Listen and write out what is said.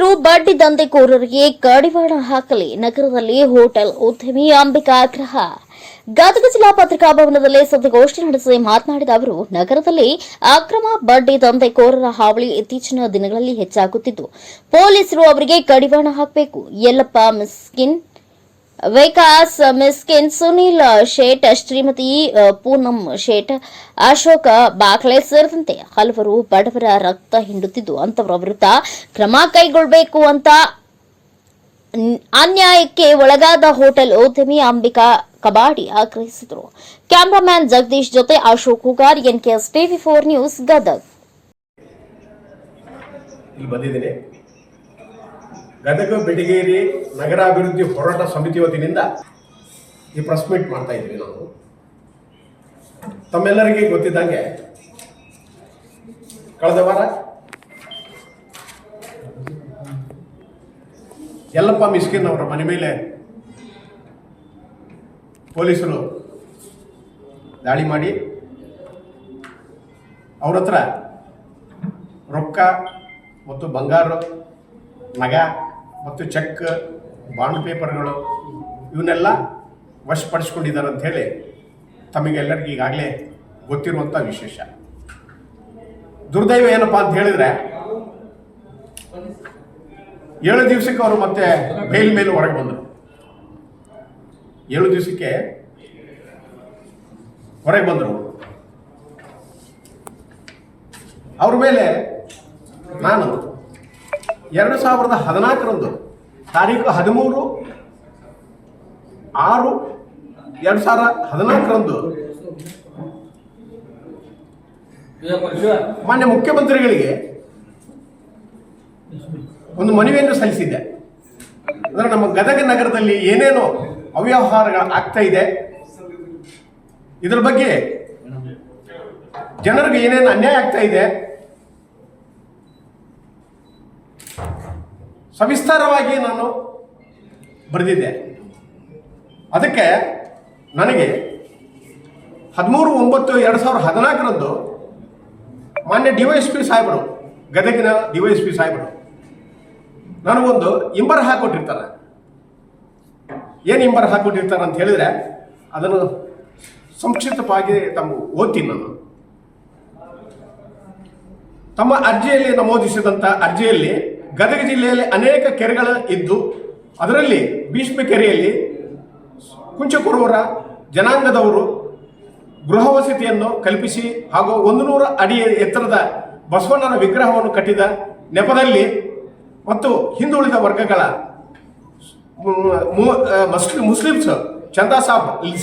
ಪೊಲೀಸರು ಬಡ್ಡಿ ದಂಧೆಕೋರರಿಗೆ ಕಡಿವಾಣ ಹಾಕಲಿ. ನಗರದಲ್ಲಿ ಹೋಟೆಲ್ ಉದ್ಯಮಿ ಅಂಬಿಕಾ ಆಗ್ರಹ ಗದಗ ಜಿಲ್ಲಾ ಪತ್ರಿಕಾ ಭವನದಲ್ಲಿ ಸುದ್ದಿಗೋಷ್ಠಿ ನಡೆಸಿ ಮಾತನಾಡಿದ ಅವರು, ನಗರದಲ್ಲಿ ಅಕ್ರಮ ಬಡ್ಡಿ ದಂಧೆಕೋರರ ಹಾವಳಿ ಇತ್ತೀಚಿನ ದಿನಗಳಲ್ಲಿ ಹೆಚ್ಚಾಗುತ್ತಿದ್ದು, ಪೊಲೀಸರು ಅವರಿಗೆ ಕಡಿವಾಣ ಹಾಕಬೇಕು. ಯಲ್ಲಪ್ಪ, ಮಿಸ್ಕಿನ್ ವಿಕಾಸ್ ಮಿಸ್ಕಿನ್ ಸುನೀಲ್, ಶೇಟ್, ಶ್ರೀಮತಿ ಪೂನಂ, ಶೇಟ್, ಅಶೋಕ ಬಾಕ್ಲೆ ಸೇರಿದಂತೆ ಹಲವರು ಬಡವರ ರಕ್ತ ಹಿಂಡುತ್ತಿದ್ದು ಅಂತವರ ವಿರುದ್ಧ ಕ್ರಮ ಕೈಗೊಳ್ಳಬೇಕು ಅಂತ ಅನ್ಯಾಯಕ್ಕೆ ಒಳಗಾದ ಹೋಟೆಲ್ ಉದ್ಯಮಿ ಅಂಬಿಕಾ ಕಬಾಡಿ ಆಗ್ರಹಿಸಿದರು. ಕ್ಯಾಮರಾಮ್ಯಾನ್ ಜಗದೀಶ್ ಜೊತೆ Ashok Hugar NKS TV four news Gadag. Gadag, Betageri ನಗರಾಭಿವೃದ್ಧಿ ಹೋರಾಟ ಸಮಿತಿ ವತಿಯಿಂದ ಈ ಪ್ರೆಸ್ ಮೀಟ್ ಮಾಡ್ತಾ ಇದ್ವಿ ನಾವು. ತಮ್ಮೆಲ್ಲರಿಗೆ ಗೊತ್ತಿದ್ದಂಗೆ ಕಳೆದ ವಾರ ಯಲ್ಲಪ್ಪ ಮಿಸ್ಕಿನ್ ಅವರ ಮನೆ ಮೇಲೆ ಪೊಲೀಸರು ದಾಳಿ ಮಾಡಿ ಅವ್ರ ಹತ್ರ ರೊಕ್ಕ ಮತ್ತು ಬಂಗಾರ ನಗ ಮತ್ತು ಚೆಕ್, ಬಾಂಡ್ ಪೇಪರ್ಗಳು ಇವನ್ನೆಲ್ಲ ವಶಪಡಿಸ್ಕೊಂಡಿದ್ದಾರೆ ಅಂತ ಹೇಳಿ ತಮಗೆಲ್ಲರಿಗೂ ಈಗಾಗಲೇ ಗೊತ್ತಿರುವಂಥ ವಿಶೇಷ. ದುರ್ದೈವ ಏನಪ್ಪ ಅಂತ ಹೇಳಿದ್ರೆ, ಏಳು ದಿವಸಕ್ಕೆ ಅವರು ಮತ್ತೆ ಬೇಲ್ ಮೇಲೆ ಹೊರಗೆ ಬಂದರು. ಏಳು ದಿವಸಕ್ಕೆ ಹೊರಗೆ ಬಂದರು ಅವ್ರ. ಮೇಲೆ ನಾನು ಎರಡು ಸಾವಿರದ ಹದಿನಾಲ್ಕರಂದು ತಾರೀಕು ಹದಿಮೂರು ಆರು ಎರಡು ಸಾವಿರ ಹದಿನಾಲ್ಕರಂದು ಮಾನ್ಯ ಮುಖ್ಯಮಂತ್ರಿಗಳಿಗೆ ಒಂದು ಮನವಿಯನ್ನು ಸಲ್ಲಿಸಿದ್ದೆ. ಅಂದರೆ ನಮ್ಮ ಗದಗ ನಗರದಲ್ಲಿ ಏನೇನು ಅವ್ಯವಹಾರಗಳು ಆಗ್ತಾ ಇದೆ. ಇದರ ಬಗ್ಗೆ ಜನರಿಗೆ ಏನೇನು ಅನ್ಯಾಯ ಆಗ್ತಾ ಇದೆ ಸವಿಸ್ತಾರವಾಗಿ ನಾನು ಬರೆದಿದ್ದೆ. ಅದಕ್ಕೆ ನನಗೆ ಹದಿಮೂರು ಒಂಬತ್ತು ಎರಡು ಸಾವಿರದ ಹದಿನಾಲ್ಕರಂದು ಮಾನ್ಯ ಡಿ ವೈ ಎಸ್ ಪಿ ಸಾಹೇಬರು, ಗದಗಿನ ಡಿ ವೈ ಎಸ್ ಪಿ ಸಾಹೇಬರು ನನಗೊಂದು ಇಂಬರ ಹಾಕೊಟ್ಟಿರ್ತಾರೆ. ಏನು ಇಂಬರ ಹಾಕೊಟ್ಟಿರ್ತಾರೆ ಅಂತ ಹೇಳಿದರೆ ಅದನ್ನು ಸಂಕ್ಷಿಪ್ತವಾಗಿ ತಮ್ಮ ಓದ್ತೀನಿ ನಾನು. ತಮ್ಮ ಅರ್ಜಿಯಲ್ಲಿ ನಮೂದಿಸಿದಂಥ ಅರ್ಜಿಯಲ್ಲಿ ಗದಗ ಜಿಲ್ಲೆಯಲ್ಲಿ ಅನೇಕ ಕೆರೆಗಳು ಇದ್ದು, ಅದರಲ್ಲಿ ಭೀಷ್ಮ ಕೆರೆಯಲ್ಲಿ ಕುಂಚಕುರುವರ ಜನಾಂಗದವರು ಗೃಹ ವಸತಿಯನ್ನು ಕಲ್ಪಿಸಿ ಹಾಗೂ ಒಂದು ನೂರ ಅಡಿ ಎತ್ತರದ ಬಸವಣ್ಣನ ವಿಗ್ರಹವನ್ನು ಕಟ್ಟಿದ ನೆಪದಲ್ಲಿ ಮತ್ತು ಹಿಂದುಳಿದ ವರ್ಗಗಳ ಮುಸ್ಲಿಮ್ಸ್ ಚಂದಾ ಸಾಬ್